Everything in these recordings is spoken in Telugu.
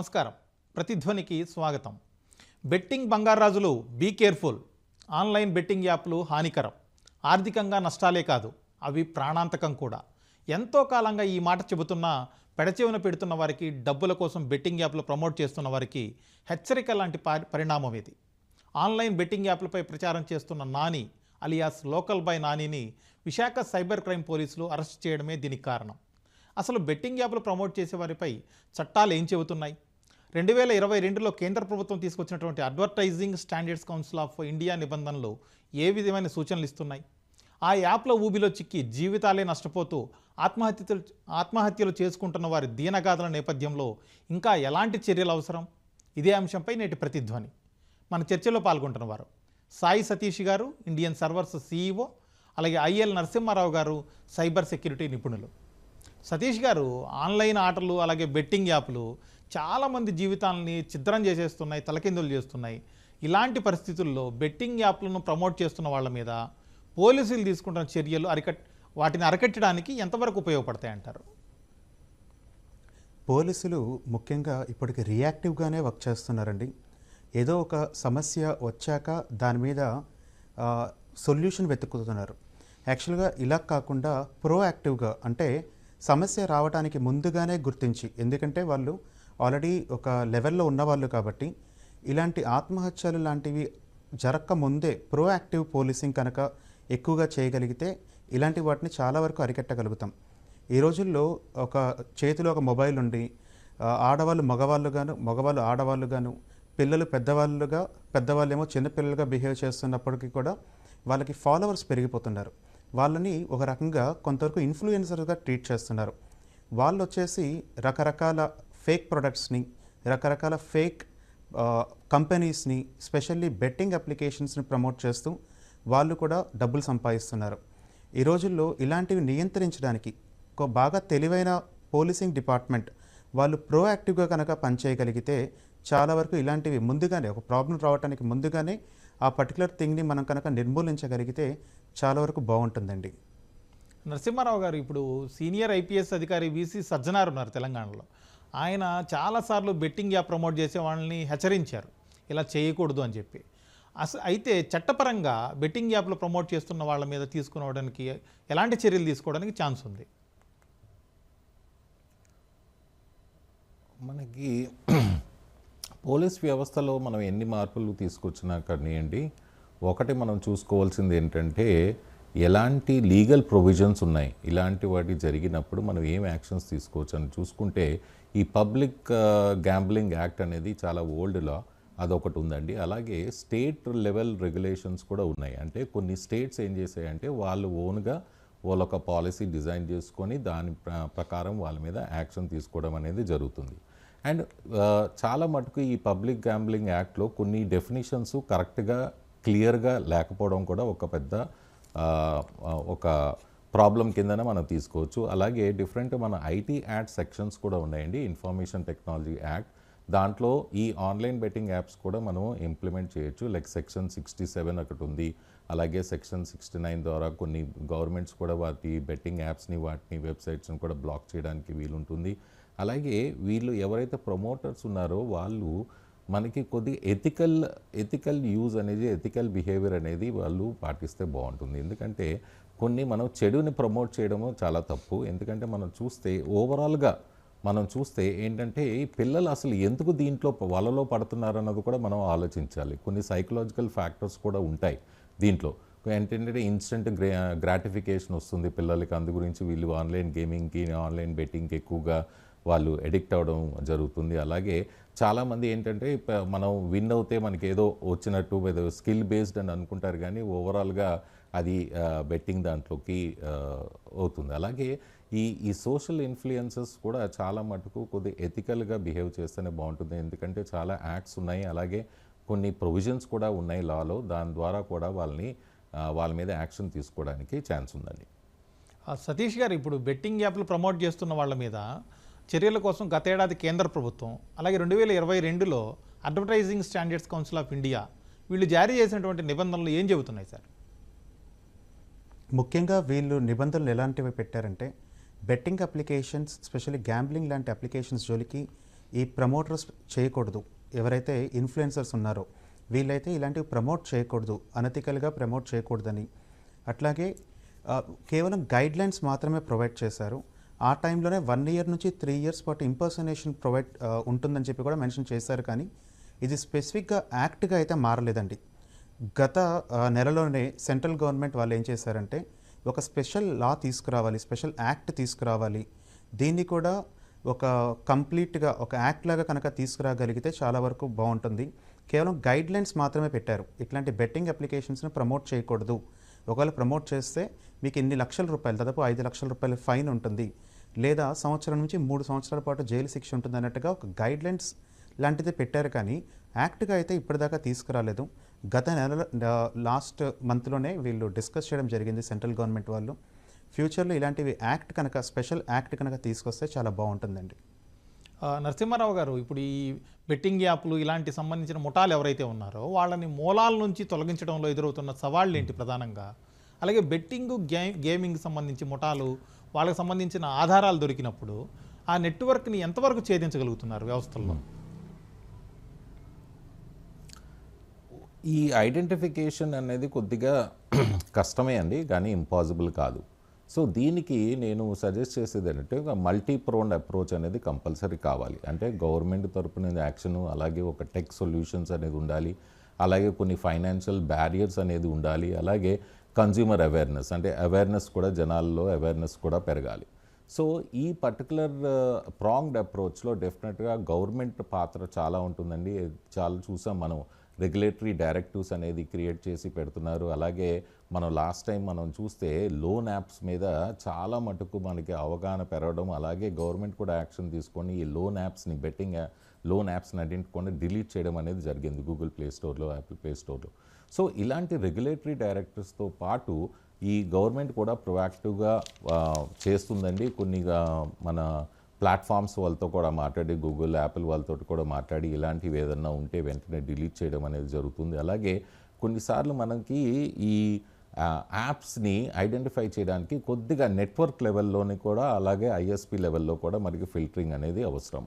నమస్కారం. ప్రతిధ్వనికి స్వాగతం. బెట్టింగ్ బంగారాజులు బీ కేర్ఫుల్ ఆన్లైన్ బెట్టింగ్ యాప్లు హానికరం. ఆర్థికంగా నష్టాలే కాదు అవి ప్రాణాంతకం కూడా. ఎంతో కాలంగా ఈ మాట చెబుతున్నా పెడచెవిన పెడుతున్న వారికి డబ్బుల కోసం బెట్టింగ్ యాప్లు ప్రమోట్ చేస్తున్న వారికి హెచ్చరిక లాంటి పరిణామం ఇది. ఆన్లైన్ బెట్టింగ్ యాప్లపై ప్రచారం చేస్తున్న నాని అలియాస్ లోకల్ బై నానిని విశాఖ సైబర్ క్రైమ్ పోలీసులు అరెస్ట్ చేయడమే దీనికి కారణం. అసలు బెట్టింగ్ యాప్లు ప్రమోట్ చేసే వారిపై చట్టాలు ఏం చెబుతున్నాయి? రెండు వేల ఇరవై రెండులో కేంద్ర ప్రభుత్వం తీసుకొచ్చినటువంటి Advertising Standards Council of India నిబంధనలు ఏ విధమైన సూచనలు ఇస్తున్నాయి? ఆ యాప్ల ఊబిలో చిక్కి జీవితాలే నష్టపోతూ ఆత్మహత్యలు ఆత్మహత్యలు చేసుకుంటున్న వారి దీనగాథల నేపథ్యంలో ఇంకా ఎలాంటి చర్యలు అవసరం? ఇదే అంశంపై నేటి ప్రతిధ్వని. మన చర్చలో పాల్గొంటున్నవారు Sai Satish garu Indian servers CEO అలాగే IL Narasimharao garu cyber security నిపుణులు. సతీష్ గారు ఆన్లైన్ ఆటలు అలాగే బెట్టింగ్ యాప్లు చాలామంది జీవితాలని ఛిద్రం చేసేస్తున్నాయి తలకిందులు చేస్తున్నాయి. ఇలాంటి పరిస్థితుల్లో బెట్టింగ్ యాప్లను ప్రమోట్ చేస్తున్న వాళ్ళ మీద పోలీసులు తీసుకుంటున్న చర్యలు అరికట్ వాటిని అరికట్టడానికి ఎంతవరకు ఉపయోగపడతాయి అంటారు? పోలీసులు ముఖ్యంగా ఇప్పటికి రియాక్టివ్గానే వర్క్ చేస్తున్నారండి. ఏదో ఒక సమస్య వచ్చాక దాని మీద సొల్యూషన్ వెతుకుతున్నారు. యాక్చువల్గా ఇలా కాకుండా ప్రోయాక్టివ్గా అంటే సమస్య రావడానికి ముందుగానే గుర్తించి ఎందుకంటే వాళ్ళు ఆల్రెడీ ఒక లెవెల్లో ఉన్నవాళ్ళు కాబట్టి ఇలాంటి ఆత్మహత్యలు లాంటివి జరక్క ముందే ప్రోయాక్టివ్ పోలీసింగ్ కనుక ఎక్కువగా చేయగలిగితే ఇలాంటి వాటిని చాలా వరకు అరికట్టగలుగుతాం. ఈ రోజుల్లో ఒక చేతిలో ఒక మొబైల్ ఉండి ఆడవాళ్ళు ఆడవాళ్ళు మగవాళ్ళుగాను మగవాళ్ళు ఆడవాళ్ళు గాను పిల్లలు పెద్దవాళ్ళుగా పెద్దవాళ్ళేమో చిన్నపిల్లలుగా బిహేవ్ చేస్తున్నప్పటికీ కూడా వాళ్ళకి ఫాలోవర్స్ పెరిగిపోతున్నారు. వాళ్ళని ఒక రకంగా కొంతవరకు ఇన్ఫ్లుయెన్సర్గా ట్రీట్ చేస్తున్నారు. వాళ్ళు వచ్చేసి రకరకాల ఫేక్ ప్రొడక్ట్స్ని రకరకాల ఫేక్ కంపెనీస్ని స్పెషల్లీ బెట్టింగ్ అప్లికేషన్స్ని ప్రమోట్ చేస్తూ వాళ్ళు కూడా డబ్బులు సంపాదిస్తున్నారు. ఈ రోజుల్లో ఇలాంటివి నియంత్రించడానికి ఒక బాగా తెలివైన పోలీసింగ్ డిపార్ట్మెంట్ వాళ్ళు ప్రోయాక్టివ్గా కనుక పనిచేయగలిగితే చాలా వరకు ఇలాంటివి ముందుగానే ఒక ప్రాబ్లం రావడానికి ముందుగానే ఆ పర్టికులర్ థింగ్ని మనం కనుక నిర్మూలించగలిగితే చాలా వరకు బాగుంటుందండి. నరసింహారావు గారు ఇప్పుడు సీనియర్ ఐపీఎస్ అధికారి వీసీ సజ్జనారు ఉన్నారు తెలంగాణలో. ఆయన చాలాసార్లు బెట్టింగ్ యాప్ ప్రమోట్ చేసే వాళ్ళని హెచ్చరించారు. ఇలా చేయకూడదు అని చెప్పి. అస అయితే చట్టపరంగా బెట్టింగ్ యాప్లు ప్రమోట్ చేస్తున్న వాళ్ళ మీద తీసుకునవడానికి ఎలాంటి చర్యలు తీసుకోవడానికి ఛాన్స్ ఉంది? మనకి పోలీస్ వ్యవస్థలో మనం ఎన్ని మార్పులు తీసుకొచ్చినా కానివ్వండి ఒకటి మనం చూసుకోవాల్సింది ఏంటంటే ఎలాంటి లీగల్ ప్రొవిజన్స్ ఉన్నాయి. ఇలాంటి వాటి జరిగినప్పుడు మనం ఏం యాక్షన్స్ తీసుకోవచ్చు అని చూసుకుంటే ఈ పబ్లిక్ గ్యాంబ్లింగ్ యాక్ట్ అనేది చాలా ఓల్డ్ లా అదొకటి ఉందండి. అలాగే స్టేట్ లెవెల్ రెగ్యులేషన్స్ కూడా ఉన్నాయి. అంటే కొన్ని స్టేట్స్ ఏం చేసాయంటే వాళ్ళు ఓన్గా వాళ్ళ ఒక పాలసీ డిజైన్ చేసుకొని దాని ప్రకారం వాళ్ళ మీద యాక్షన్ తీసుకోవడం అనేది జరుగుతుంది. అండ్ చాలా మటుకు ఈ పబ్లిక్ గ్యాంబ్లింగ్ యాక్ట్లో కొన్ని డెఫినేషన్స్ కరెక్ట్గా క్లియర్గా లేకపోవడం కూడా ఒక పెద్ద ఒక ప్రాబ్లం కిందనే మనం తీసుకోవచ్చు. అలాగే డిఫరెంట్ మన ఐటీ యాడ్ సెక్షన్స్ కూడా ఉన్నాయండి. ఇన్ఫర్మేషన్ టెక్నాలజీ యాక్ట్ దాంట్లో ఈ ఆన్లైన్ బెట్టింగ్ యాప్స్ కూడా మనం ఇంప్లిమెంట్ చేయొచ్చు. లైక్ సెక్షన్ సిక్స్టీ సెవెన్ ఒకటి ఉంది. అలాగే సెక్షన్ సిక్స్టీ నైన్ ద్వారా కొన్ని గవర్నమెంట్స్ కూడా వాటి బెట్టింగ్ యాప్స్ని వాటిని వెబ్సైట్స్ని కూడా బ్లాక్ చేయడానికి వీలుంటుంది. అలాగే వీళ్ళు ఎవరైతే ప్రమోటర్స్ ఉన్నారో వాళ్ళు మనకి కొద్ది ఎథికల్ ఎథికల్ యూజ్ అనేది ఎథికల్ బిహేవియర్ అనేది వాళ్ళు పాటిస్తే బాగుంటుంది. ఎందుకంటే కొన్ని మనం చెడుని ప్రమోట్ చేయడము చాలా తప్పు. ఎందుకంటే మనం చూస్తే ఓవరాల్గా మనం చూస్తే ఏంటంటే పిల్లలు అసలు ఎందుకు దీంట్లో వలలో పడుతున్నారు అన్నది కూడా మనం ఆలోచించాలి. కొన్ని సైకలాజికల్ ఫ్యాక్టర్స్ కూడా ఉంటాయి దీంట్లో. ఏంటంటే ఇన్స్టెంట్ గ్రా గ్రాటిఫికేషన్ వస్తుంది పిల్లలకి. అందు గురించి వీళ్ళు ఆన్లైన్ గేమింగ్కి ఆన్లైన్ బెట్టింగ్కి ఎక్కువగా వాళ్ళు ఎడిక్ట్ అవ్వడం జరుగుతుంది. అలాగే చాలామంది ఏంటంటే మనం విన్ అవుతే మనకి ఏదో వచ్చినట్టు ఏదో స్కిల్ బేస్డ్ అని అనుకుంటారు. కానీ ఓవరాల్గా అది బెట్టింగ్ దాంట్లోకి అవుతుంది. అలాగే ఈ ఈ సోషల్ ఇన్ఫ్లుయెన్సెస్ కూడా చాలా మటుకు కొద్ది ఎథికల్గా బిహేవ్ చేస్తేనే బాగుంటుంది. ఎందుకంటే చాలా యాక్ట్స్ ఉన్నాయి. అలాగే కొన్ని ప్రొవిజన్స్ కూడా ఉన్నాయి లాలో. దాని ద్వారా కూడా వాళ్ళని వాళ్ళ మీద యాక్షన్ తీసుకోవడానికి ఛాన్స్ ఉందండి. సతీష్ గారు ఇప్పుడు బెట్టింగ్ యాప్లు ప్రమోట్ చేస్తున్న వాళ్ళ మీద చర్యల కోసం గతేడాది కేంద్ర ప్రభుత్వం అలాగే రెండు వేల ఇరవై రెండులో Advertising Standards Council of India వీళ్ళు జారీ చేసినటువంటి నిబంధనలు ఏం చెబుతున్నాయి సార్? ముఖ్యంగా వీళ్ళు నిబంధనలు ఎలాంటివి పెట్టారంటే బెట్టింగ్ అప్లికేషన్స్ స్పెషల్లీ గ్యాంబ్లింగ్ లాంటి అప్లికేషన్స్ జోలికి ఈ ప్రమోటర్స్ చేయకూడదు. ఎవరైతే ఇన్ఫ్లుయెన్సర్స్ ఉన్నారో వీళ్ళైతే ఇలాంటివి ప్రమోట్ చేయకూడదు. అనతికల్గా ప్రమోట్ చేయకూడదని. అట్లాగే కేవలం గైడ్ లైన్స్ మాత్రమే ప్రొవైడ్ చేశారు. ఆ టైంలోనే వన్ ఇయర్ నుంచి త్రీ ఇయర్స్ పాటు ఇంపర్సనేషన్ ప్రొవైడ్ ఉంటుందని చెప్పి కూడా మెన్షన్ చేశారు కానీ ఇది స్పెసిఫిక్గా యాక్ట్గా అయితే మారలేదండి. గత నెలలోనే సెంట్రల్ గవర్నమెంట్ వాళ్ళు ఏం చేశారంటే ఒక స్పెషల్ లా తీసుకురావాలి స్పెషల్ యాక్ట్ తీసుకురావాలి. దీన్ని కూడా ఒక కంప్లీట్గా ఒక యాక్ట్ లాగా కనుక తీసుకురాగలిగితే చాలా వరకు బాగుంటుంది. కేవలం గైడ్ లైన్స్ మాత్రమే పెట్టారు. ఇట్లాంటి బెట్టింగ్ అప్లికేషన్స్ని ప్రమోట్ చేయకూడదు. ఒకవేళ ప్రమోట్ చేస్తే మీకు ఇన్ని లక్షల రూపాయలు దాదాపు ఐదు లక్షల రూపాయల ఫైన్ ఉంటుంది. లేదా సంవత్సరం నుంచి మూడు సంవత్సరాల పాటు జైలు శిక్ష ఉంటుంది అన్నట్టుగా ఒక గైడ్ లైన్స్ లాంటిది పెట్టారు కానీ యాక్ట్గా అయితే ఇప్పటిదాకా తీసుకురాలేదు. గత నెల లాస్ట్ మంత్లోనే వీళ్ళు డిస్కస్ చేయడం జరిగింది సెంట్రల్ గవర్నమెంట్ వాళ్ళు. ఫ్యూచర్లో ఇలాంటివి యాక్ట్ కనుక స్పెషల్ యాక్ట్ కనుక తీసుకొస్తే చాలా బాగుంటుందండి. నరసింహారావు గారు ఇప్పుడు ఈ బెట్టింగ్ యాప్లు ఇలాంటి సంబంధించిన ముఠాలు ఎవరైతే ఉన్నారో వాళ్ళని మూలాల నుంచి తొలగించడంలో ఎదురవుతున్న సవాళ్ళు ఏంటి ప్రధానంగా? అలాగే బెట్టింగ్ గే గేమింగ్ సంబంధించి ముఠాలు వాళ్ళకి సంబంధించిన ఆధారాలు దొరికినప్పుడు ఆ నెట్వర్క్ని ఎంతవరకు ఛేదించగలుగుతున్నారు వ్యవస్థల్లో? ఈ ఐడెంటిఫికేషన్ అనేది కొద్దిగా కష్టమే అండి కానీ ఇంపాసిబుల్ కాదు. సో దీనికి నేను సజెస్ట్ చేసేది ఏంటంటే ఒక మల్టీ ప్రోన్ అప్రోచ్ అనేది కంపల్సరీ కావాలి. అంటే గవర్నమెంట్ తరపున యాక్షన్ అలాగే ఒక టెక్ సొల్యూషన్స్ అనేది ఉండాలి అలాగే కొన్ని ఫైనాన్షియల్ బ్యారియర్స్ అనేది ఉండాలి అలాగే కన్జ్యూమర్ అవేర్నెస్ అంటే అవేర్నెస్ కూడా జనాల్లో అవేర్నెస్ కూడా పెరగాలి. సో ఈ పర్టికులర్ ప్రాంగ్డ్ అప్రోచ్లో డెఫినెట్గా గవర్నమెంట్ పాత్ర చాలా ఉంటుందండి. చాలా చూసాం మనం. రెగ్యులేటరీ డైరెక్టివ్స్ అనేది క్రియేట్ చేసి పెడుతున్నారు. అలాగే మనం లాస్ట్ టైం మనం చూస్తే లోన్ యాప్స్ మీద చాలా మటుకు మనకి అవగాహన పెరగడం అలాగే గవర్నమెంట్ కూడా యాక్షన్ తీసుకొని ఈ లోన్ యాప్స్ని బెట్టింగ్ లోన్ యాప్స్ని ఐడెంటిఫై డిలీట్ చేయడం అనేది జరిగింది గూగుల్ ప్లే స్టోర్లో యాపిల్ ప్లే స్టోర్లో. సో ఇలాంటి రెగ్యులేటరీ డైరెక్టర్స్తో పాటు ఈ గవర్నమెంట్ కూడా ప్రొయాక్టివ్గా చేస్తుందండి. కొన్ని మన ప్లాట్ఫామ్స్ వాళ్ళతో కూడా మాట్లాడి గూగుల్ యాపిల్ వాళ్ళతో కూడా మాట్లాడి ఇలాంటివి ఏదన్నా ఉంటే వెంటనే డిలీట్ చేయడం అనేది జరుగుతుంది. అలాగే కొన్నిసార్లు మనకి ఈ యాప్స్ని ఐడెంటిఫై చేయడానికి కొద్దిగా నెట్వర్క్ లెవెల్లోని కూడా అలాగే ఐఎస్పి లెవెల్లో కూడా మనకి ఫిల్టరింగ్ అనేది అవసరం.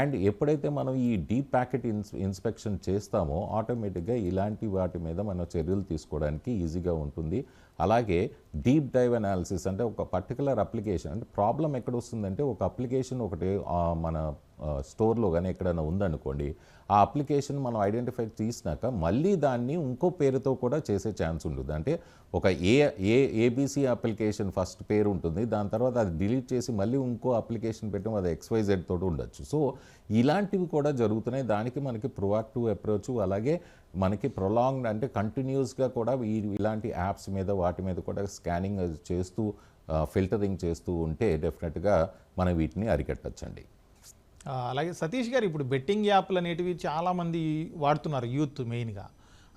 అండ్ ఎప్పుడైతే మనం ఈ డీప్ ప్యాకెట్ ఇన్స్ ఇన్స్పెక్షన్ చేస్తామో ఆటోమేటిక్గా ఇలాంటి వాటి మీద మనం చర్యలు తీసుకోవడానికి ఈజీగా ఉంటుంది. అలాగే డీప్ డైవ్ అనాలిసిస్ అంటే ఒక పర్టికులర్ అప్లికేషన్ అంటే ప్రాబ్లం ఎక్కడ వస్తుందంటే ఒక అప్లికేషన్ ఒకటి మన స్టోర్లో కానీ ఎక్కడైనా ఉందనుకోండి ఆ అప్లికేషన్ మనం ఐడెంటిఫై చేసినాక మళ్ళీ దాన్ని ఇంకో పేరుతో కూడా చేసే ఛాన్స్ ఉంటుంది. అంటే ఒక A A ABC application first పేరు ఉంటుంది దాని తర్వాత అది డిలీట్ చేసి మళ్ళీ ఇంకో అప్లికేషన్ పెట్టడం అది ఎక్స్వైజెడ్ తోటి ఉండొచ్చు. సో ఇలాంటివి కూడా జరుగుతున్నాయి. దానికి మనకి ప్రొయాక్టివ్ అప్రోచ్ అలాగే మనకి ప్రొలాంగ్డ్ అంటే కంటిన్యూస్గా కూడా ఈ ఇలాంటి యాప్స్ మీద వాటి మీద కూడా స్కానింగ్ చేస్తూ ఫిల్టరింగ్ చేస్తూ ఉంటే డెఫినెట్గా మనం వీటిని అరికట్టచ్చండి. అలాగే సతీష్ గారు ఇప్పుడు బెట్టింగ్ యాప్లు అనేటివి చాలామంది వాడుతున్నారు యూత్ మెయిన్గా.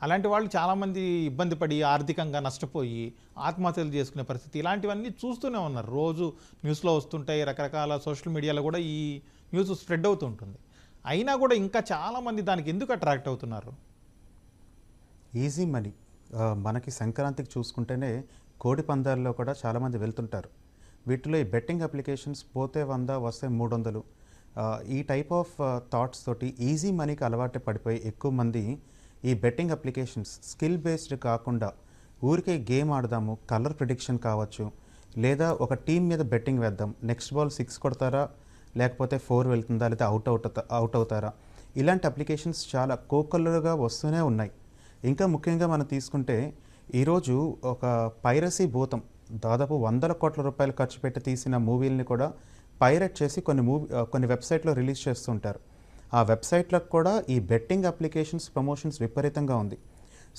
అలాంటి వాళ్ళు చాలామంది ఇబ్బంది పడి ఆర్థికంగా నష్టపోయి ఆత్మహత్యలు చేసుకునే పరిస్థితి ఇలాంటివన్నీ చూస్తూనే ఉన్నారు. రోజు న్యూస్లో వస్తుంటాయి రకరకాల సోషల్ మీడియాలో కూడా ఈ న్యూస్ స్ప్రెడ్ అవుతుంటుంది అయినా కూడా ఇంకా చాలామంది దానికి ఎందుకు అట్రాక్ట్ అవుతున్నారు? Easy money. మనకి సంక్రాంతికి చూసుకుంటేనే కోడి పందాల్లో కూడా చాలామంది వెళ్తుంటారు. వీటిలో ఈ బెట్టింగ్ అప్లికేషన్స్ పోతే వంద వస్తే మూడు వందలు ఈ టైప్ ఆఫ్ థాట్స్ తోటి ఈజీ మనీకి అలవాటు పడిపోయి ఎక్కువ మంది ఈ బెట్టింగ్ అప్లికేషన్స్ స్కిల్ బేస్డ్ కాకుండా ఊరికే గేమ్ ఆడదాము కలర్ ప్రిడిక్షన్ కావచ్చు లేదా ఒక టీం మీద బెట్టింగ్ వేద్దాం నెక్స్ట్ బాల్ సిక్స్ కొడతారా లేకపోతే ఫోర్ వెళ్తుందా లేదా అవుట్ అవుట్ అవుట్ అవుతారా? ఇలాంటి అప్లికేషన్స్ చాలా కోకల్లుగా వస్తూనే ఉన్నాయి. ఇంకా ముఖ్యంగా మనం తీసుకుంటే ఈరోజు ఒక పైరసీ భూతం దాదాపు వందల కోట్ల రూపాయలు ఖర్చు పెట్టి తీసిన మూవీలని కూడా పైరట్ చేసి కొన్ని మూవీ కొన్ని వెబ్సైట్లో రిలీజ్ చేస్తుంటారు. ఆ వెబ్సైట్లకు కూడా ఈ బెట్టింగ్ అప్లికేషన్స్ ప్రమోషన్స్ విపరీతంగా ఉంది.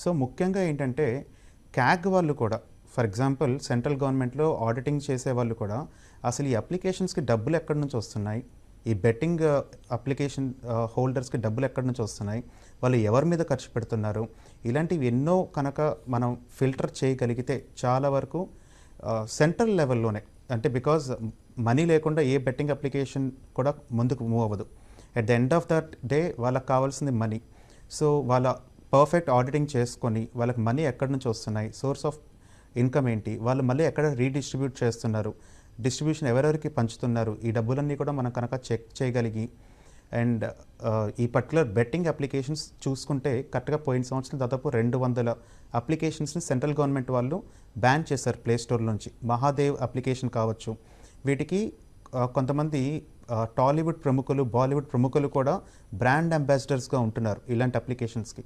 సో ముఖ్యంగా ఏంటంటే క్యాగ్ వాళ్ళు కూడా ఫర్ ఎగ్జాంపుల్ సెంట్రల్ గవర్నమెంట్లో ఆడిటింగ్ చేసే వాళ్ళు కూడా అసలు ఈ అప్లికేషన్స్కి డబ్బులు ఎక్కడి నుంచి వస్తున్నాయి? ఈ బెట్టింగ్ అప్లికేషన్ హోల్డర్స్కి డబ్బులు ఎక్కడి నుంచి వస్తున్నాయి? వాళ్ళు ఎవరి మీద ఖర్చు పెడుతున్నారు? ఇలాంటివి ఎన్నో కనుక మనం ఫిల్టర్ చేయగలిగితే చాలా వరకు సెంట్రల్ లెవెల్లోనే. అంటే బికాజ్ మనీ లేకుండా ఏ బెట్టింగ్ అప్లికేషన్ కూడా ముందుకు మూవ్ అవ్వదు. At the end of that day వాళ్ళకి కావాల్సింది మనీ. సో వాళ్ళ పర్ఫెక్ట్ ఆడిటింగ్ చేసుకొని వాళ్ళకి మనీ ఎక్కడి నుంచి వస్తున్నాయి? సోర్స్ ఆఫ్ ఇన్కమ్ ఏంటి? వాళ్ళు మళ్ళీ ఎక్కడ రీడిస్ట్రిబ్యూట్ చేస్తున్నారు? డిస్ట్రిబ్యూషన్ ఎవరెవరికి పంచుతున్నారు? ఈ డబ్బులన్నీ కూడా మనం కనుక చెక్ చేయగలిగి అండ్ ఈ పర్టికులర్ బెట్టింగ్ అప్లికేషన్స్ చూసుకుంటే కరెక్ట్గా పోయిన సంవత్సరం దాదాపు రెండు వందల అప్లికేషన్స్ని సెంట్రల్ గవర్నమెంట్ వాళ్ళు బ్యాన్ చేశారు ప్లే స్టోర్ నుంచి. మహాదేవ్ అప్లికేషన్ కావచ్చు. వీటికి కొంతమంది టాలీవుడ్ ప్రముఖులు బాలీవుడ్ ప్రముఖులు కూడా బ్రాండ్ అంబాసిడర్స్గా ఉంటున్నారు ఇలాంటి అప్లికేషన్స్కి.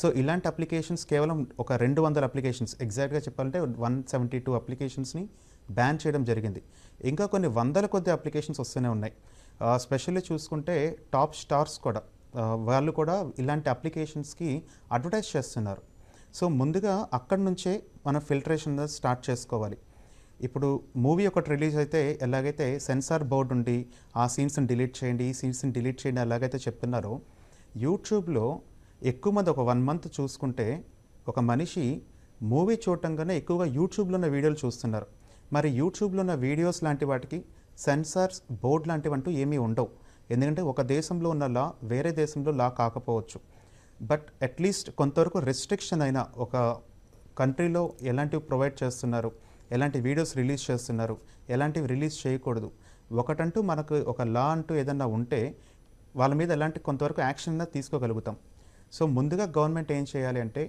సో ఇలాంటి అప్లికేషన్స్ కేవలం ఒక రెండు వందల అప్లికేషన్స్ ఎగ్జాక్ట్గా చెప్పాలంటే వన్ సెవెంటీ టూ అప్లికేషన్స్ని బ్యాన్ చేయడం జరిగింది. ఇంకా కొన్ని వందల కొద్ది అప్లికేషన్స్ వస్తూనే ఉన్నాయి. స్పెషల్లీ చూసుకుంటే టాప్ స్టార్స్ కూడా వాళ్ళు కూడా ఇలాంటి అప్లికేషన్స్కి అడ్వర్టైజ్ చేస్తున్నారు. సో ముందుగా అక్కడి నుంచే మనం ఫిల్టరేషన్ స్టార్ట్ చేసుకోవాలి. ఇప్పుడు మూవీ ఒకటి రిలీజ్ అయితే ఎలాగైతే సెన్సార్ బోర్డు ఉండి ఆ సీన్స్ని డిలీట్ చేయండి ఈ సీన్స్ని డిలీట్ చేయండి ఎలాగైతే చెప్తున్నారో యూట్యూబ్లో ఎక్కువ మంది ఒక వన్ మంత్ చూసుకుంటే ఒక మనిషి మూవీ చూడటంగానే ఎక్కువగా యూట్యూబ్లో ఉన్న వీడియోలు చూస్తున్నారు. మరి యూట్యూబ్లో ఉన్న వీడియోస్ లాంటి వాటికి సెన్సార్స్ బోర్డ్ లాంటివంటూ ఏమీ ఉండవు. ఎందుకంటే ఒక దేశంలో ఉన్న లా వేరే దేశంలో లా కాకపోవచ్చు. బట్ అట్లీస్ట్ కొంతవరకు రెస్ట్రిక్షన్ అయినా ఒక కంట్రీలో ఎలాంటివి ప్రొవైడ్ చేస్తున్నారు ఎలాంటి వీడియోస్ రిలీజ్ చేస్తున్నారు ఎలాంటివి రిలీజ్ చేయకూడదు. ఒకటంటూ మనకు ఒక లా అంటూ ఏదన్నా ఉంటే వాళ్ళ మీద ఎలాంటి కొంతవరకు యాక్షన్ తీసుకోగలుగుతాం. సో ముందుగా గవర్నమెంట్ ఏం చేయాలి అంటే.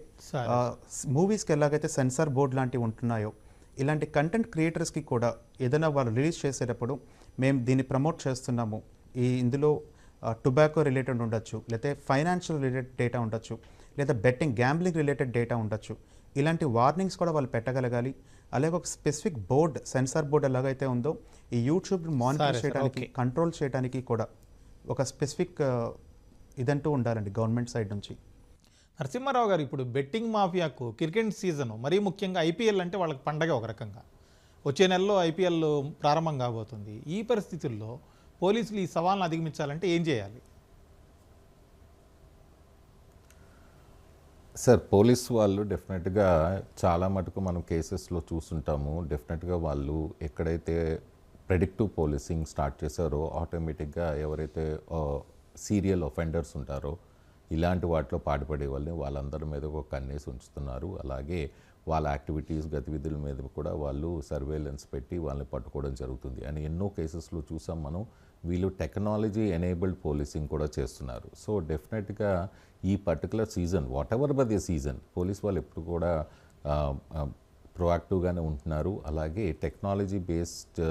మూవీస్కి ఎలాగైతే సెన్సార్ బోర్డ్ లాంటివి ఉంటున్నాయో ఇలాంటి కంటెంట్ క్రియేటర్స్కి కూడా ఏదైనా వాళ్ళు రిలీజ్ చేసేటప్పుడు మేము దీన్ని ప్రమోట్ చేస్తున్నాము ఈ ఇందులో టొబాకో రిలేటెడ్ ఉండొచ్చు లేకపోతే ఫైనాన్షియల్ రిలేటెడ్ డేటా ఉండొచ్చు లేదా బెట్టింగ్ గ్యాంబ్లింగ్ రిలేటెడ్ డేటా ఉండొచ్చు ఇలాంటి వార్నింగ్స్ కూడా వాళ్ళు పెట్టగలగాలి అలాగే ఒక స్పెసిఫిక్ బోర్డ్ సెన్సార్ బోర్డ్ ఎలాగైతే ఉందో ఈ యూట్యూబ్ మానిటర్ చేయడానికి. కంట్రోల్ చేయడానికి కూడా ఒక స్పెసిఫిక్ ఇదంటూ ఉండాలండి గవర్నమెంట్ సైడ్ నుంచి. నరసింహారావు గారు ఇప్పుడు బెట్టింగ్ మాఫియాకు క్రికెట్ సీజన్ మరీ ముఖ్యంగా ఐపీఎల్ అంటే వాళ్ళకి పండగ ఒక రకంగా. వచ్చే నెలలో ఐపీఎల్ ప్రారంభం కాబోతుంది. ఈ పరిస్థితుల్లో పోలీసులు ఈ సవాల్ను అధిగమించాలంటే ఏం చేయాలి? సార్ పోలీస్ వాళ్ళు డెఫినెట్గా చాలా మటుకు మనం కేసెస్లో చూస్తుంటాము డెఫినెట్గా వాళ్ళు ఎక్కడైతే ప్రెడిక్టివ్ పోలీసింగ్ స్టార్ట్ చేశారో ఆటోమేటిక్గా ఎవరైతే సీరియల్ ఒఫెండర్స్ ఉంటారో ఇలాంటి వాటిలో పాటుపడే వాళ్ళని వాళ్ళందరి మీద ఒక కన్నేసి ఉంచుతున్నారు. అలాగే వాళ్ళ యాక్టివిటీస్ గతివిధుల మీద కూడా వాళ్ళు సర్వేలెన్స్ పెట్టి వాళ్ళని పట్టుకోవడం జరుగుతుంది. అని ఎన్నో కేసెస్లో చూసాం మనం వీళ్ళు టెక్నాలజీ ఎనేబుల్డ్ పోలీసింగ్ కూడా చేస్తున్నారు. సో డెఫినెట్గా ఈ particular season whatever by the season police వాళ్ళు ఎప్పుడు కూడా ప్రొయాక్టివ్గానే ఉంటున్నారు. అలాగే టెక్నాలజీ బేస్డ్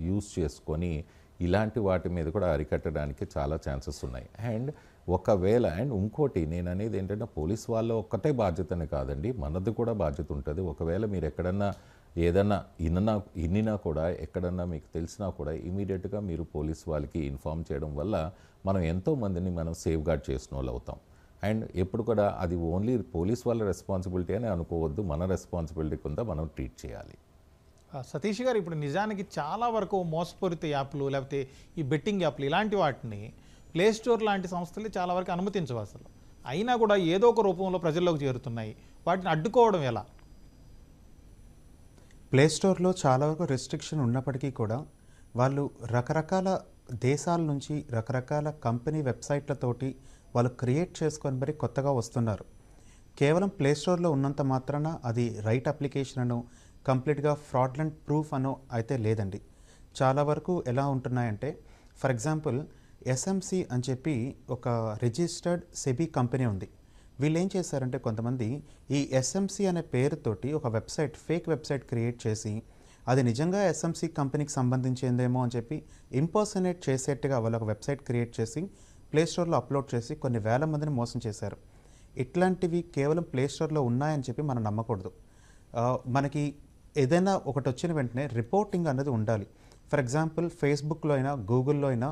యూస్ చేసుకొని ఇలాంటి వాటి మీద కూడా అరికట్టడానికి చాలా ఛాన్సెస్ ఉన్నాయి. అండ్ ఒకవేళ అండ్ ఇంకోటి నేను అనేది ఏంటంటే పోలీస్ వాళ్ళ ఒక్కటే బాధ్యతనే కాదండి. మనది కూడా బాధ్యత ఉంటుంది. ఒకవేళ మీరు ఎక్కడన్నా ఏదన్నా ఇన్నా ఇన్నినా కూడా ఎక్కడన్నా మీకు తెలిసినా కూడా ఇమీడియట్గా మీరు పోలీస్ వాళ్ళకి ఇన్ఫామ్ చేయడం వల్ల మనం ఎంతో మందిని మనం సేఫ్ గార్డ్ చేసిన వాళ్ళు అవుతాం. అండ్ ఎప్పుడు కూడా అది ఓన్లీ పోలీస్ వాళ్ళ రెస్పాన్సిబిలిటీ అని అనుకోవద్దు. మన రెస్పాన్సిబిలిటీ కింద మనం ట్రీట్ చేయాలి. సతీష్ గారు ఇప్పుడు నిజానికి చాలా వరకు మోసపూరిత యాప్లు లేకపోతే ఈ బెట్టింగ్ యాప్లు ఇలాంటి వాటిని ప్లే స్టోర్ లాంటి సంస్థలు చాలా వరకు అనుమతించవు అసలు. అయినా కూడా ఏదో ఒక రూపంలో ప్రజల్లోకి చేరుతున్నాయి. వాటిని అడ్డుకోవడం ఎలా? ప్లే స్టోర్లో చాలా వరకు రెస్ట్రిక్షన్ ఉన్నప్పటికీ కూడా వాళ్ళు రకరకాల దేశాల నుంచి రకరకాల కంపెనీ వెబ్సైట్లతోటి వాళ్ళు క్రియేట్ చేసుకొని మరి కొత్తగా వస్తున్నారు. కేవలం ప్లే స్టోర్లో ఉన్నంత మాత్రాన అది రైట్ అప్లికేషన్ అను కంప్లీట్గా ఫ్రాడ్లెంట్ ప్రూఫ్ అనో అయితే లేదండి. చాలా వరకు ఎలా ఉంటున్నాయంటే ఫర్ ఎగ్జాంపుల్ ఎస్ఎంసి అని చెప్పి ఒక రిజిస్టర్డ్ సెబీ కంపెనీ ఉంది. వీళ్ళు ఏం చేశారంటే కొంతమంది ఈ ఎస్ఎంసి అనే పేరుతోటి ఒక వెబ్సైట్ ఫేక్ వెబ్సైట్ క్రియేట్ చేసి అది నిజంగా ఎస్ఎంసి కంపెనీకి సంబంధించిందేమో అని చెప్పి ఇంపర్సనేట్ చేసేట్టుగా వాళ్ళు ఒక వెబ్సైట్ క్రియేట్ చేసి ప్లేస్టోర్లో అప్లోడ్ చేసి కొన్ని వేల మందిని మోసం చేశారు. ఇట్లాంటివి కేవలం ప్లే స్టోర్లో ఉన్నాయని చెప్పి మనం నమ్మకూడదు. మనకి ఏదైనా ఒకటి వచ్చిన వెంటనే రిపోర్టింగ్ అనేది ఉండాలి. ఫర్ ఎగ్జాంపుల్ ఫేస్బుక్లో అయినా గూగుల్లో అయినా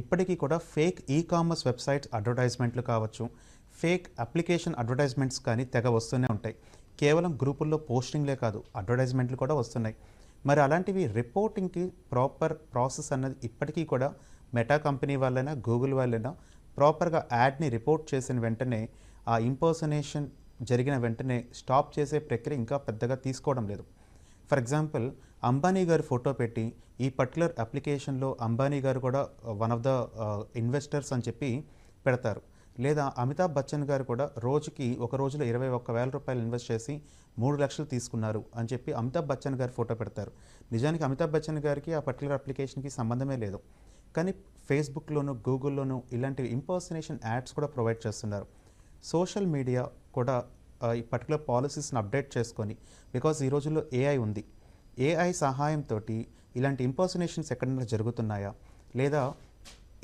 ఇప్పటికీ కూడా ఫేక్ ఈ కామర్స్ వెబ్సైట్స్ అడ్వర్టైజ్మెంట్లు కావచ్చు. ఫేక్ అప్లికేషన్ అడ్వర్టైజ్మెంట్స్ కానీ తెగ వస్తూనే ఉంటాయి. కేవలం గ్రూపుల్లో పోస్టింగ్లే కాదు అడ్వర్టైజ్మెంట్లు కూడా వస్తున్నాయి. మరి అలాంటివి రిపోర్టింగ్కి ప్రాపర్ ప్రాసెస్ అన్నది ఇప్పటికీ కూడా మెటా కంపెనీ వాళ్ళైనా గూగుల్ వాళ్ళైనా ప్రాపర్గా యాడ్ని రిపోర్ట్ చేసిన వెంటనే ఆ ఇంపర్సనేషన్ జరిగిన వెంటనే స్టాప్ చేసే ప్రక్రియ ఇంకా పెద్దగా తీసుకోవడం లేదు. ఫర్ ఎగ్జాంపుల్ అంబానీ గారు ఫోటో పెట్టి ఈ పర్టికులర్ అప్లికేషన్లో అంబానీ గారు కూడా వన్ ఆఫ్ ద ఇన్వెస్టర్స్ అని చెప్పి పెడతారు. లేదా అమితాబ్ బచ్చన్ గారు కూడా రోజుకి ఒక రోజులో ఇరవై ఒక్క వేల రూపాయలు ఇన్వెస్ట్ చేసి మూడు లక్షలు తీసుకున్నారు అని చెప్పి అమితాబ్ బచ్చన్ గారు ఫోటో పెడతారు. నిజానికి అమితాబ్ బచ్చన్ గారికి ఆ పర్టికులర్ అప్లికేషన్కి సంబంధమే లేదు. కానీ ఫేస్బుక్లోను గూగుల్లోను ఇలాంటి ఇంపర్సనేషన్ యాడ్స్ కూడా ప్రొవైడ్ చేస్తున్నారు. సోషల్ మీడియా కూడా ఈ పర్టికులర్ పాలసీస్ని అప్డేట్ చేసుకొని బికాజ్ ఈ రోజుల్లో ఏఐ ఉంది. ఏఐ సహాయంతో ఇలాంటి ఇంపర్సనేషన్స్ ఎక్కడైనా జరుగుతున్నాయా? లేదా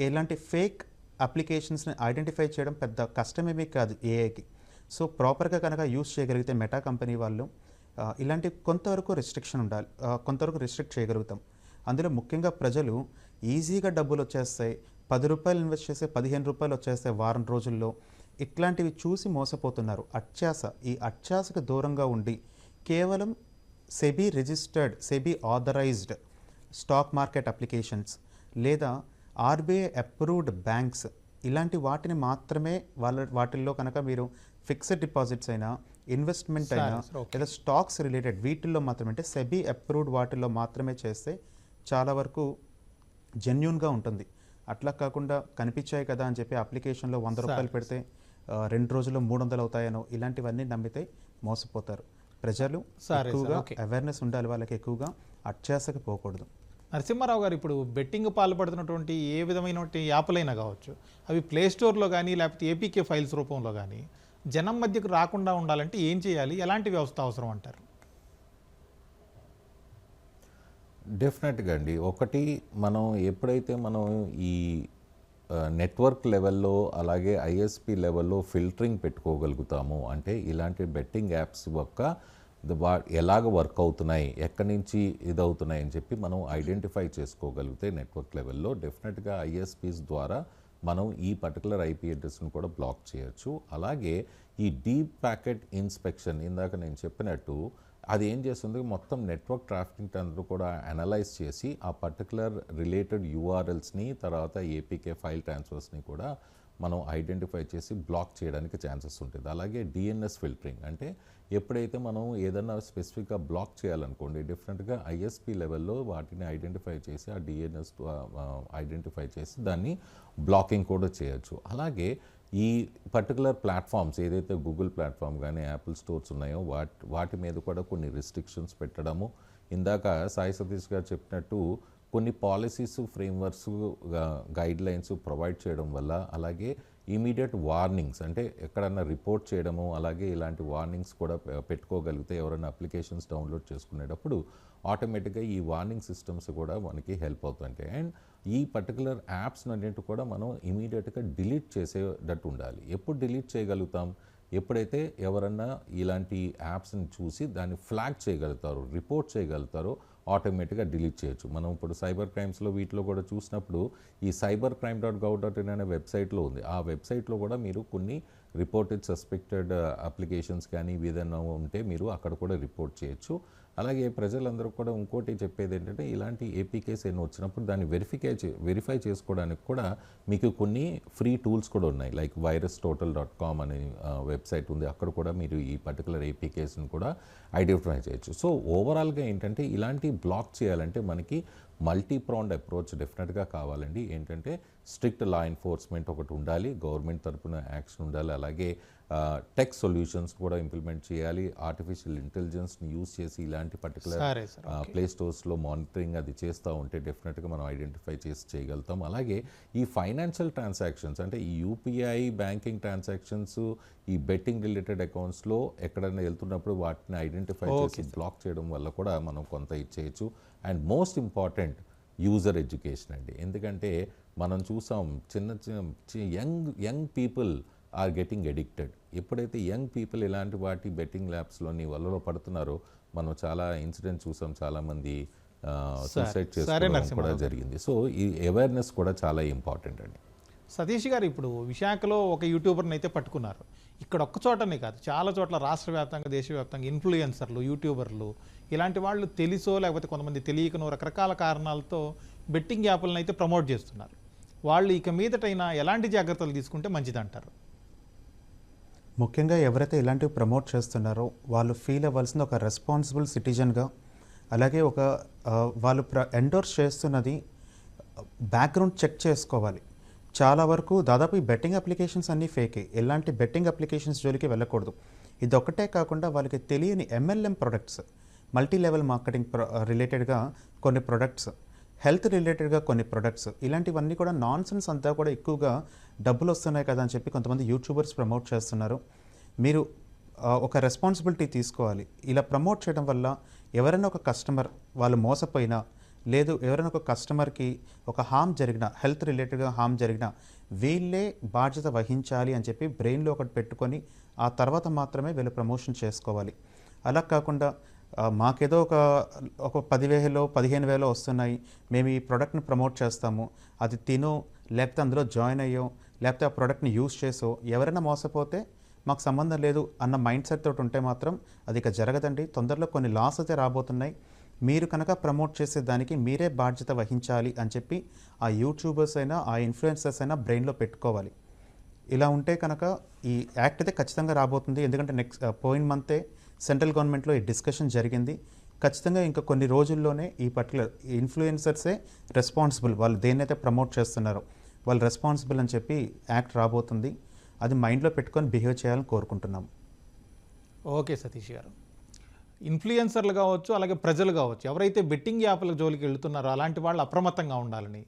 ఎలాంటి ఫేక్ అప్లికేషన్స్ని ఐడెంటిఫై చేయడం పెద్ద కష్టమేమీ కాదు ఏఐకి సో ప్రాపర్గా కనుక యూస్ చేయగలిగితే మెటా కంపెనీ వాళ్ళు ఇలాంటి కొంతవరకు రిస్ట్రిక్షన్ ఉండాలి. కొంతవరకు రిస్ట్రిక్ట్ చేయగలుగుతాం. అందులో ముఖ్యంగా ప్రజలు ఈజీగా డబ్బులు వచ్చేస్తాయి. పది రూపాయలు ఇన్వెస్ట్ చేస్తే పదిహేను రూపాయలు వచ్చేస్తాయి వారం రోజుల్లో. ఇట్లాంటివి చూసి మోసపోతున్నారు. అత్యాస ఈ అత్యాసకు దూరంగా ఉండి కేవలం SEBI registered SEBI authorised stock market applications లేదా ఆర్బీఐ అప్రూవ్డ్ బ్యాంక్స్ ఇలాంటి వాటిని మాత్రమే వాళ్ళ వాటిల్లో కనుక మీరు ఫిక్స్డ్ డిపాజిట్స్ అయినా ఇన్వెస్ట్మెంట్ అయినా. లేదా స్టాక్స్ రిలేటెడ్ వీటిల్లో మాత్రమే అంటే సెబీ అప్రూవ్డ్ వాటిల్లో మాత్రమే చేస్తే చాలా వరకు జెన్యున్గా ఉంటుంది. అట్లా కాకుండా కనిపించాయి కదా అని చెప్పి అప్లికేషన్లో వంద రూపాయలు పెడితే రెండు రోజుల్లో మూడు వందలు అవుతాయనో ఇలాంటివన్నీ నమ్మితే మోసపోతారు. ప్రజలు సరే, ఎక్కువగా ఓకే. అవేర్నెస్ ఉండాలి వాళ్ళకి ఎక్కువగా అత్యాసకి పోకూడదు. నరసింహారావు గారు ఇప్పుడు బెట్టింగ్ పాల్పడుతున్నటువంటి ఏ విధమైనటువంటి యాప్లైనా కావచ్చు అవి ప్లే స్టోర్లో కానీ లేకపోతే ఏపీకే ఫైల్స్ రూపంలో కానీ జనం మధ్యకు రాకుండా ఉండాలంటే ఏం చేయాలి? ఎలాంటి వ్యవస్థ అవసరం అంటారు? డెఫినెట్గా అండి. ఒకటి మనం ఎప్పుడైతే మనం ఈ నెట్వర్క్ లెవెల్లో అలాగే ఐఎస్పి లెవెల్లో ఫిల్టరింగ్ పెట్టుకోగలుగుతాము. అంటే ఇలాంటి బెట్టింగ్ యాప్స్ యొక్క వా ఎలాగ వర్క్ అవుతున్నాయి ఎక్కడి నుంచి ఇది అవుతున్నాయి అని చెప్పి మనం ఐడెంటిఫై చేసుకోగలిగితే నెట్వర్క్ లెవెల్లో డెఫినెట్గా ఐఎస్పీస్ ద్వారా మనం ఈ పర్టికులర్ ఐపీ అడ్రస్ను కూడా బ్లాక్ చేయొచ్చు. అలాగే ఈ డీప్ ప్యాకెట్ ఇన్స్పెక్షన్ ఇందాక నేను చెప్పినట్టు అది ఏం చేస్తుంది? మొత్తం నెట్వర్క్ ట్రాఫిక్ అందరూ కూడా అనలైజ్ చేసి ఆ పర్టికులర్ రిలేటెడ్ యూఆర్ఎల్స్ని తర్వాత ఏపీకే ఫైల్ ట్రాన్స్ఫర్స్ని కూడా మనం ఐడెంటిఫై చేసి బ్లాక్ చేయడానికి ఛాన్సెస్ ఉంటుంది. అలాగే డిఎన్ఎస్ ఫిల్టరింగ్ అంటే ఎప్పుడైతే మనం ఏదన్నా స్పెసిఫిక్గా బ్లాక్ చేయాలనుకోండి డిఫరెంట్గా ఐఎస్పి లెవెల్లో వాటిని ఐడెంటిఫై చేసి ఆ డిఎన్ఎస్ ఐడెంటిఫై చేసి దాన్ని బ్లాకింగ్ కూడా చేయొచ్చు. అలాగే ఈ పర్టికులర్ ప్లాట్ఫామ్స్ ఏదైతే గూగుల్ ప్లాట్ఫామ్ కానీ యాపిల్ స్టోర్స్ ఉన్నాయో వాటి వాటి మీద కూడా కొన్ని రిస్ట్రిక్షన్స్ పెట్టడము. ఇందాక సాయి సతీష్ గారు చెప్పినట్టు కొన్ని policies frameworks guidelines provide చేయడం వల్ల అలాగే ఇమీడియట్ వార్నింగ్స్ అంటే ఎక్కడన్నా రిపోర్ట్ చేయడము అలాగే ఇలాంటి వార్నింగ్స్ కూడా పెట్టుకోగలిగితే ఎవరైనా అప్లికేషన్స్ డౌన్లోడ్ చేసుకునేటప్పుడు ఆటోమేటిక్గా ఈ వార్నింగ్ సిస్టమ్స్ కూడా మనకి హెల్ప్ అవుతుంటాయి. అండ్ ఈ పర్టికులర్ యాప్స్ అన్నింటి కూడా మనం ఇమీడియట్గా డిలీట్ చేసేటట్టు ఉండాలి. ఎప్పుడు డిలీట్ చేయగలుగుతాం? ఎప్పుడైతే ఎవరన్నా ఇలాంటి యాప్స్ని చూసి దాన్ని ఫ్లాగ్ చేయగలుగుతారో రిపోర్ట్ చేయగలుగుతారో ఆటోమేటిక్గా డిలీట్ చేయొచ్చు. మనం ఇప్పుడు సైబర్ క్రైమ్స్లో వీటిలో కూడా చూసినప్పుడు ఈ cyber crime dot gov dot in అనే వెబ్సైట్లో ఉంది. ఆ వెబ్సైట్లో కూడా మీరు కొన్ని రిపోర్టెడ్ సస్పెక్టెడ్ అప్లికేషన్స్ కానీ ఏదైనా ఉంటే మీరు అక్కడ కూడా రిపోర్ట్ చేయొచ్చు. అలాగే ప్రజలందరూ కూడా ఇంకోటి చెప్పేది ఏంటంటే ఇలాంటి ఏపీకేస్ ఏమైనా వచ్చినప్పుడు దాన్ని వెరిఫికై వెరిఫై చేసుకోవడానికి కూడా మీకు కొన్ని ఫ్రీ టూల్స్ కూడా ఉన్నాయి. Like virus total dot com అనే వెబ్సైట్ ఉంది. అక్కడ కూడా మీరు ఈ పర్టికులర్ ఏపీకేస్ని కూడా ఐడెంటిఫై చేయొచ్చు. సో ఓవరాల్గా ఏంటంటే ఇలాంటి బ్లాక్ చేయాలంటే మనకి మల్టీ ప్రాండ్ అప్రోచ్ డెఫినెట్గా కావాలండి. ఏంటంటే స్ట్రిక్ట్ లా ఎన్ఫోర్స్మెంట్ ఒకటి ఉండాలి గవర్నమెంట్ తరపున యాక్షన్ ఉండాలి. అలాగే టెక్ సొల్యూషన్స్ కూడా ఇంప్లిమెంట్ చేయాలి. ఆర్టిఫిషియల్ ఇంటెలిజెన్స్ని యూజ్ చేసి ఇలాంటి పర్టికులర్ ప్లే స్టోర్స్లో మానిటరింగ్ అది చేస్తూ ఉంటే డెఫినెట్గా మనం ఐడెంటిఫై చేసి చేయగలుగుతాం. అలాగే ఈ ఫైనాన్షియల్ ట్రాన్సాక్షన్స్ అంటే ఈ యూపీఐ బ్యాంకింగ్ ట్రాన్సాక్షన్స్ ఈ బెట్టింగ్ రిలేటెడ్ అకౌంట్స్లో ఎక్కడైనా వెళ్తున్నప్పుడు వాటిని ఐడెంటిఫై చేసి బ్లాక్ చేయడం వల్ల కూడా మనం కొంత ఇచ్చేయచ్చు and most important user education అండి. ఎందుకంటే మనం చూసాం చిన్న చిన్న young young people are getting addicted. ఎప్పుడైతే యంగ్ పీపుల్ ఇలాంటి వాటి బెట్టింగ్ ల్యాబ్స్లోని వలలో పడుతున్నారో మనం చాలా ఇన్సిడెంట్ చూసాం చాలామంది సూసైడ్ చేసుకోవడం కూడా జరిగింది. సో ఈ అవేర్నెస్ కూడా చాలా ఇంపార్టెంట్ అండి. సతీష్ గారు ఇప్పుడు విశాఖలో ఒక యూట్యూబర్ని అయితే పట్టుకున్నారు. ఇక్కడ ఒక్క చోటనే కాదు చాలా చోట్ల రాష్ట్ర వ్యాప్తంగా దేశవ్యాప్తంగా ఇన్ఫ్లుయెన్సర్లు యూట్యూబర్లు ఇలాంటి వాళ్ళు తెలిసో లేకపోతే కొంతమంది తెలియకనో రకరకాల కారణాలతో బెట్టింగ్ యాప్లను అయితే ప్రమోట్ చేస్తున్నారు. వాళ్ళు ఇక మీదటైనా ఎలాంటి జాగ్రత్తలు తీసుకుంటే మంచిదంటారు? ముఖ్యంగా ఎవరైతే ఇలాంటివి ప్రమోట్ చేస్తున్నారో వాళ్ళు ఫీల్ అవ్వాల్సింది ఒక రెస్పాన్సిబుల్ సిటిజన్గా అలాగే ఒక వాళ్ళు ప్ర ఎండోర్స్ చేస్తున్నది బ్యాక్గ్రౌండ్ చెక్ చేసుకోవాలి. చాలా వరకు దాదాపు ఈ బెట్టింగ్ అప్లికేషన్స్ అన్నీ ఫేకే. ఎలాంటి బెట్టింగ్ అప్లికేషన్స్ జోలికి వెళ్ళకూడదు. ఇది ఒక్కటే కాకుండా వాళ్ళకి తెలియని MLM products multi level marketing రిలేటెడ్గా కొన్ని ప్రొడక్ట్స్ హెల్త్ రిలేటెడ్గా కొన్ని ప్రొడక్ట్స్ ఇలాంటివన్నీ కూడా నాన్ సెన్స్ అంతా కూడా ఎక్కువగా డబ్బులు వస్తున్నాయి కదా అని చెప్పి కొంతమంది యూట్యూబర్స్ ప్రమోట్ చేస్తున్నారు. మీరు ఒక రెస్పాన్సిబిలిటీ తీసుకోవాలి. ఇలా ప్రమోట్ చేయడం వల్ల ఎవరైనా ఒక కస్టమర్ వాళ్ళు మోసపోయినా లేదు ఎవరైనా ఒక కస్టమర్కి ఒక హామ్ జరిగిన హెల్త్ రిలేటెడ్గా హామ్ జరిగిన వీళ్ళే బాధ్యత వహించాలి అని చెప్పి బ్రెయిన్లో ఒకటి పెట్టుకొని ఆ తర్వాత మాత్రమే వీళ్ళు ప్రమోషన్ చేసుకోవాలి. అలా కాకుండా మాకేదో ఒక ఒక పదివేలో పదిహేను వేలో వస్తున్నాయి. మేము ఈ ప్రోడక్ట్ని ప్రమోట్ చేస్తాము. అది తిను లేకపోతే అందులో జాయిన్ అయ్యో లేకపోతే ఆ ప్రోడక్ట్ని యూజ్ చేసో ఎవరైనా మోసపోతే మాకు సంబంధం లేదు అన్న మైండ్ సెట్ తోటి ఉంటే మాత్రం అది ఇక జరగదండి. తొందరలో కొన్ని లాస్ అయితే రాబోతున్నాయి. మీరు కనుక ప్రమోట్ చేసే దానికి మీరే బాధ్యత వహించాలి అని చెప్పి ఆ యూట్యూబర్స్ అయినా ఆ ఇన్ఫ్లుయెన్సర్స్ అయినా బ్రెయిన్లో పెట్టుకోవాలి. ఇలా ఉంటే కనుక ఈ యాక్ట్ అయితే ఖచ్చితంగా రాబోతుంది. ఎందుకంటే నెక్స్ట్ పోయిన మంతే సెంట్రల్ గవర్నమెంట్లో ఈ డిస్కషన్ జరిగింది. ఖచ్చితంగా ఇంకా కొన్ని రోజుల్లోనే ఈ పర్టికులర్ ఇన్ఫ్లుయెన్సర్సే రెస్పాన్సిబుల్. వాళ్ళు దేన్నైతే ప్రమోట్ చేస్తున్నారో వాళ్ళు రెస్పాన్సిబుల్ అని చెప్పి యాక్ట్ రాబోతుంది. అది మైండ్లో పెట్టుకొని బిహేవ్ చేయాలని కోరుకుంటున్నాం. ఓకే సతీష్ గారు. ఇన్ఫ్లుయెన్సర్లు కావచ్చు అలాగే ప్రజలు కావచ్చు ఎవరైతే బెట్టింగ్ యాప్ల జోలికి వెళ్తున్నారో అలాంటి వాళ్ళు అప్రమత్తంగా ఉండాలని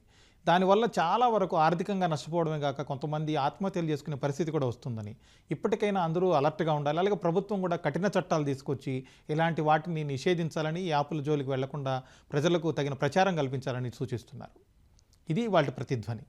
దానివల్ల చాలా వరకు ఆర్థికంగా నష్టపోవడమే కాక కొంతమంది ఆత్మహత్యలు చేసుకునే పరిస్థితి కూడా వస్తుందని. ఇప్పటికైనా అందరూ అలర్ట్గా ఉండాలి. అలాగే ప్రభుత్వం కూడా కఠిన చట్టాలు తీసుకొచ్చి ఇలాంటి వాటిని నిషేధించాలని యాప్ల జోలికి వెళ్ళకుండా ప్రజలకు తగిన ప్రచారం కల్పించాలని సూచిస్తున్నారు. ఇది వాళ్ళ ప్రతిధ్వని.